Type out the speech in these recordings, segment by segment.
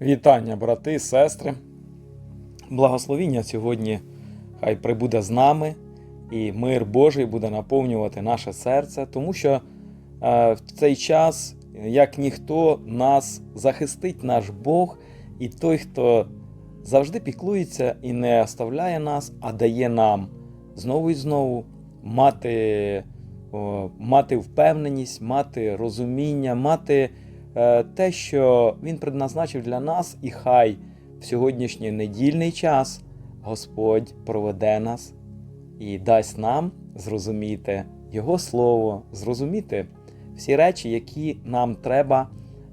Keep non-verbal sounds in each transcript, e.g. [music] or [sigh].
Вітання, брати, сестри. Благословіння сьогодні хай прибуде з нами, і мир Божий буде наповнювати наше серце, тому що е, в цей час, як ніхто, нас захистить наш Бог і той, хто завжди піклується і не оставляє нас, а дає нам знову і знову мати, мати впевненість, мати розуміння, мати те, що Він предназначив для нас, і хай в сьогоднішній недільний час Господь проведе нас і дасть нам зрозуміти Його Слово, зрозуміти всі речі, які нам треба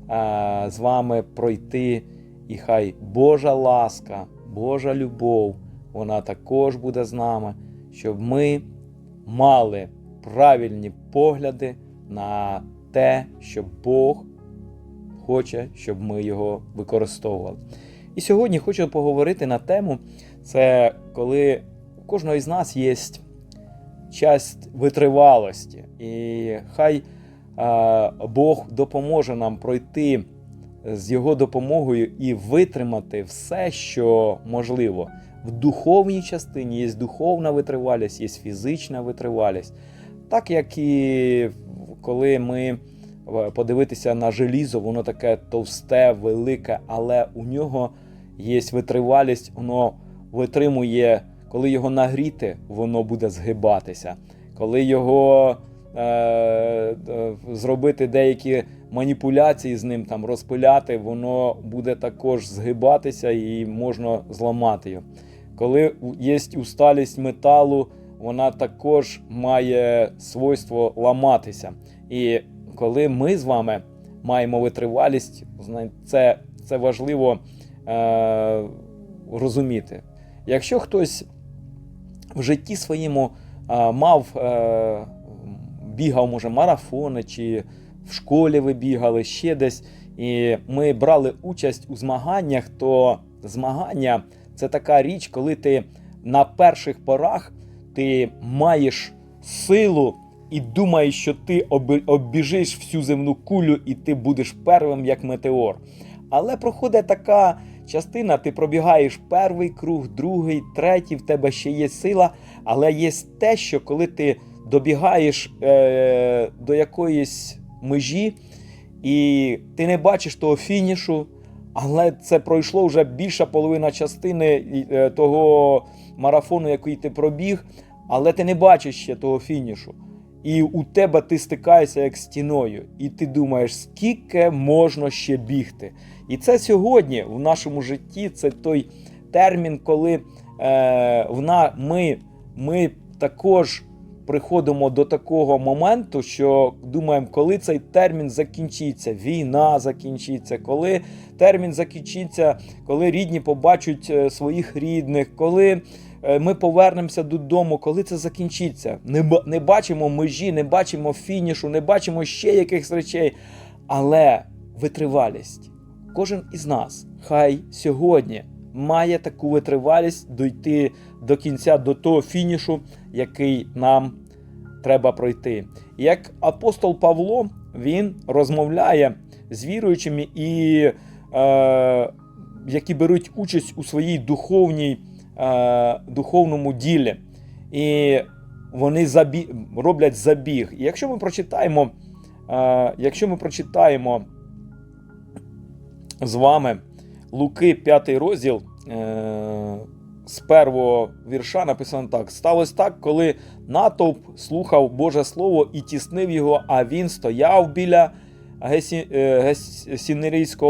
е, з вами пройти. І хай Божа ласка, Божа любов, вона також буде з нами, щоб ми мали правильні погляди на те, що Бог хоче, щоб ми його використовували. І сьогодні хочу поговорити на тему: це коли у кожного із нас є часть витривалості, і хай Бог допоможе нам пройти з його допомогою і витримати все, що можливо. В духовній частині є духовна витривалість, є фізична витривалість. Так як і коли ми подивитися на желізо, воно таке товсте, велике, але у нього є витривалість, воно витримує, коли його нагріти, воно буде згибатися. Коли його е, е, зробити деякі маніпуляції з ним, там розпиляти, воно буде також згибатися і можна зламати його. Коли є усталість металу, вона також має свойство ламатися. І коли ми з вами маємо витривалість, це, це важливо е, розуміти. Якщо хтось в житті своєму е, мав, е, бігав, може, марафони, чи в школі ви бігали, ще десь, і ми брали участь у змаганнях, то змагання це така річ, коли ти на перших порах ти маєш силу і думаєш, що ти оббіжиш всю земну кулю і ти будеш первим як метеор. Але проходить така частина, ти пробігаєш перший круг, другий, третій, в тебе ще є сила, але є те, що коли ти добігаєш е, до якоїсь межі, і ти не бачиш того фінішу, але це пройшло вже більша половина частини е, того марафону, який ти пробіг, але ти не бачиш ще того фінішу. І у тебе ти стикаєшся як стіною, і ти думаєш, скільки можна ще бігти. І це сьогодні в нашому житті це той термін, коли е, вна, ми, ми також приходимо до такого моменту, що думаємо, коли цей термін закінчиться, війна закінчиться, коли термін закінчиться, коли рідні побачать е, своїх рідних, коли ми повернемося додому, коли це закінчиться. Не, не бачимо межі, не бачимо фінішу, не бачимо ще якихось речей. Але витривалість. Кожен із нас хай сьогодні має таку витривалість дойти до кінця, до того фінішу, який нам треба пройти. Як апостол Павло він розмовляє з віруючими і е, які беруть участь у своїй духовній, е, духовному ділі. І вони забі... роблять забіг. І якщо ми прочитаємо, е, якщо ми прочитаємо з вами Луки 5 розділ е, з першого вірша написано так: сталося так, коли натовп слухав Боже Слово і тіснив його, а він стояв біля Гесі, е,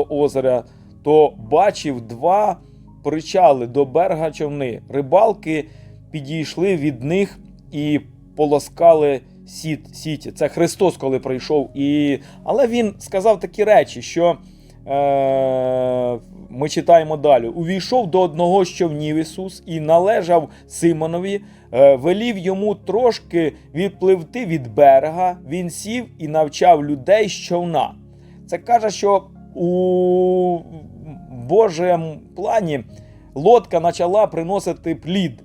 озера, то бачив два причали до берега човни. Рибалки підійшли від них і полоскали сіт, сіті. Це Христос, коли прийшов. І... Але він сказав такі речі, що е... ми читаємо далі: увійшов до одного з човнів Ісус і належав Симонові, е... велів йому трошки відпливти від берега. Він сів і навчав людей з човна. Це каже, що у Божому плані лодка почала приносити плід.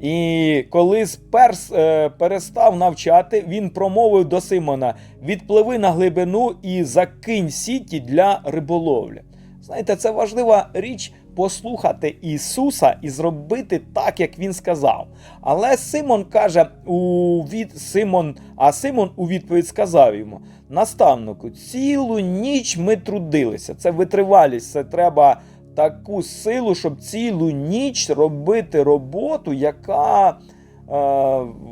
І коли сперс е, перестав навчати, він промовив до Симона: відпливи на глибину і закинь сіті для риболовлі. Знаєте, це важлива річ послухати Ісуса і зробити так, як Він сказав. Але Симон каже у від Симон, а Симон у відповідь сказав йому: наставнику, цілу ніч ми трудилися. Це витривалість, це треба таку силу, щоб цілу ніч робити роботу, яка. е,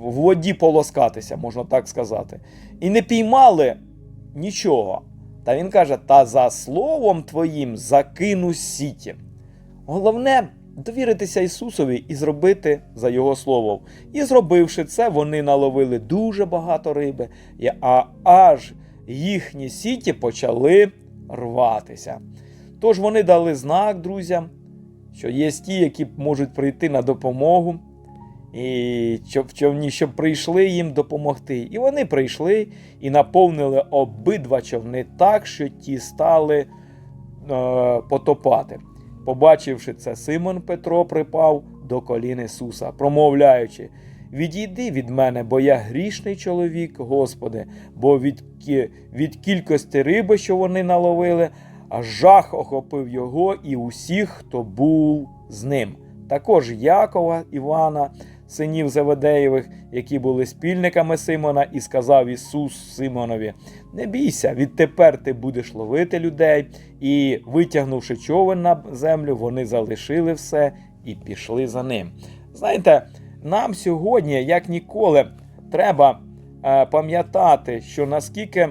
В воді полоскатися, можна так сказати. І не піймали нічого. Та він каже: Та за словом твоїм закину сіті. Головне довіритися Ісусові і зробити за Його словом. І зробивши це, вони наловили дуже багато риби, а аж їхні сіті почали рватися. Тож вони дали знак друзям, що є ті, які можуть прийти на допомогу, і щоб, човні, щоб прийшли їм допомогти. І вони прийшли і наповнили обидва човни так, що ті стали е, потопати. Побачивши це, Симон Петро припав до колін Ісуса, промовляючи: Відійди від мене, бо я грішний чоловік, Господи, бо від, від кількості риби, що вони наловили, аж жах охопив його і усіх, хто був з ним. Також Якова, Івана, синів Заведеєвих, які були спільниками Симона, і сказав Ісус Симонові: Не бійся, відтепер ти будеш ловити людей. І, витягнувши човен на землю, вони залишили все і пішли за ним. Знаєте, нам сьогодні, як ніколи, треба е, пам'ятати, що наскільки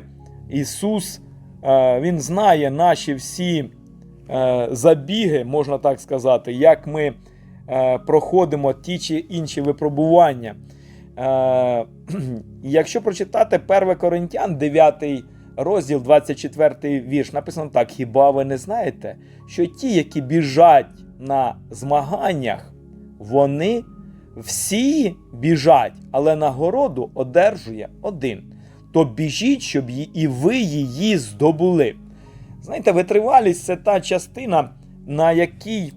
Ісус е, Він знає наші всі е, забіги, можна так сказати, як ми проходимо ті чи інші випробування. Е, [clears throat] якщо прочитати 1 Коринтян, 9 розділ, 24 вірш, написано так: Хіба ви не знаєте, що ті, які біжать на змаганнях, вони всі біжать, але нагороду одержує один. То біжіть, щоб і ви її здобули. Знаєте, витривалість це та частина, на якій е,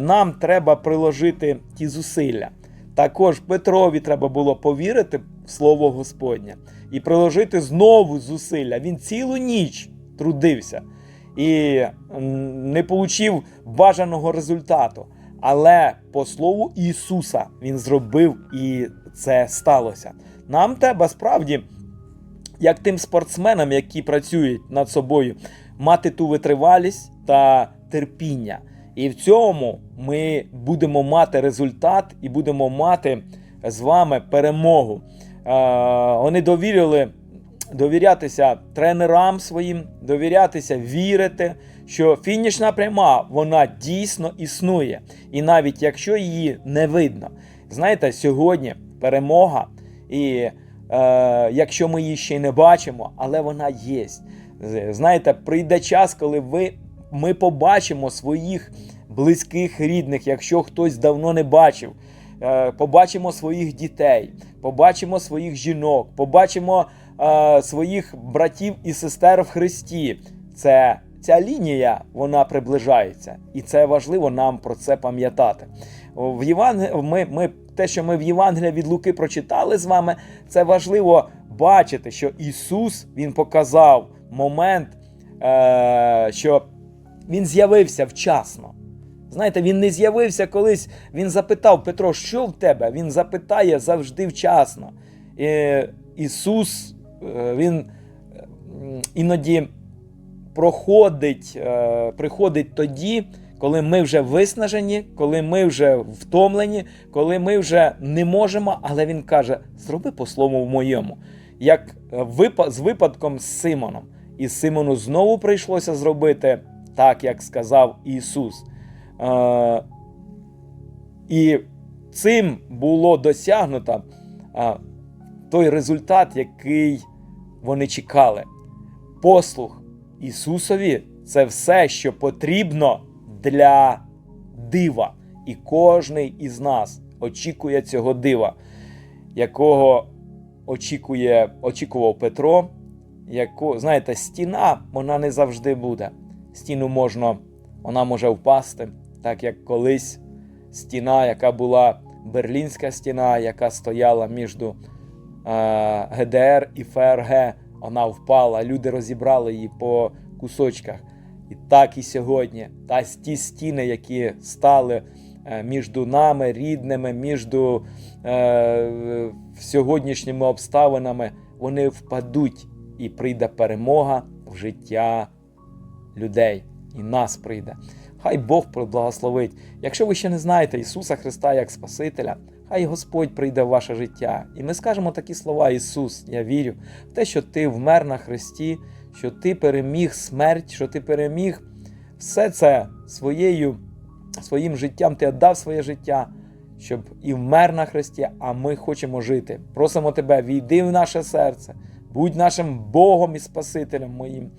нам треба приложити ті зусилля. Також Петрові треба було повірити в слово Господнє і приложити знову зусилля. Він цілу ніч трудився і не отримав бажаного результату. Але по слову Ісуса Він зробив і це сталося. Нам треба справді, як тим спортсменам, які працюють над собою, мати ту витривалість та терпіння. І в цьому ми будемо мати результат і будемо мати з вами перемогу. Е, Вони довірили довірятися тренерам своїм, довірятися, вірити, що фінішна пряма вона дійсно існує. І навіть якщо її не видно, знаєте, сьогодні перемога, і е, якщо ми її ще й не бачимо, але вона є. Знаєте, прийде час, коли ви, ми побачимо своїх близьких рідних, якщо хтось давно не бачив. Е, Побачимо своїх дітей, побачимо своїх жінок, побачимо е, своїх братів і сестер в Христі. Це ця лінія вона приближається, і це важливо нам про це пам'ятати. В Євангелі ми, ми те, що ми в Євангелії від Луки прочитали з вами, це важливо бачити, що Ісус Він показав момент, е, що Він з'явився вчасно. Знаєте, він не з'явився колись. Він запитав Петро, що в тебе? Він запитає завжди вчасно. І Ісус е, Він е, іноді проходить, е, приходить тоді, коли ми вже виснажені, коли ми вже втомлені, коли ми вже не можемо, але Він каже: зроби по слову моєму. Як е, з випадком з Симоном. І Симону знову прийшлося зробити так, як сказав Ісус. Е, І цим було досягнуто е, той результат, який вони чекали. Послух Ісусові це все, що потрібно для дива. І кожний із нас очікує цього дива, якого очікує, очікував Петро. Яко, знаєте, стіна вона не завжди буде. Стіну можна, вона може впасти, так як колись стіна, яка була Берлінська стіна, яка стояла між е, ГДР і ФРГ, вона впала. Люди розібрали її по кусочках. І так і сьогодні, та ті стіни, які стали е, між нами, рідними, між е, сьогоднішніми обставинами, вони впадуть і прийде перемога в життя людей. І нас прийде. Хай Бог благословить. Якщо ви ще не знаєте Ісуса Христа як Спасителя, хай Господь прийде в ваше життя. І ми скажемо такі слова: Ісус, я вірю в те, що Ти вмер на Христі, що Ти переміг смерть, що Ти переміг все це своєю, своїм життям, Ти віддав своє життя, щоб і вмер на Христі, а ми хочемо жити. Просимо Тебе, війди в наше серце, будь нашим Богом і Спасителем моїм.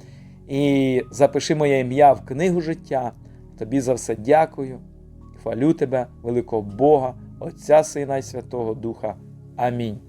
І запиши моє ім'я в книгу життя. Тобі за все дякую. Хвалю тебе, великого Бога, Отця Сина і Святого Духа. Амінь.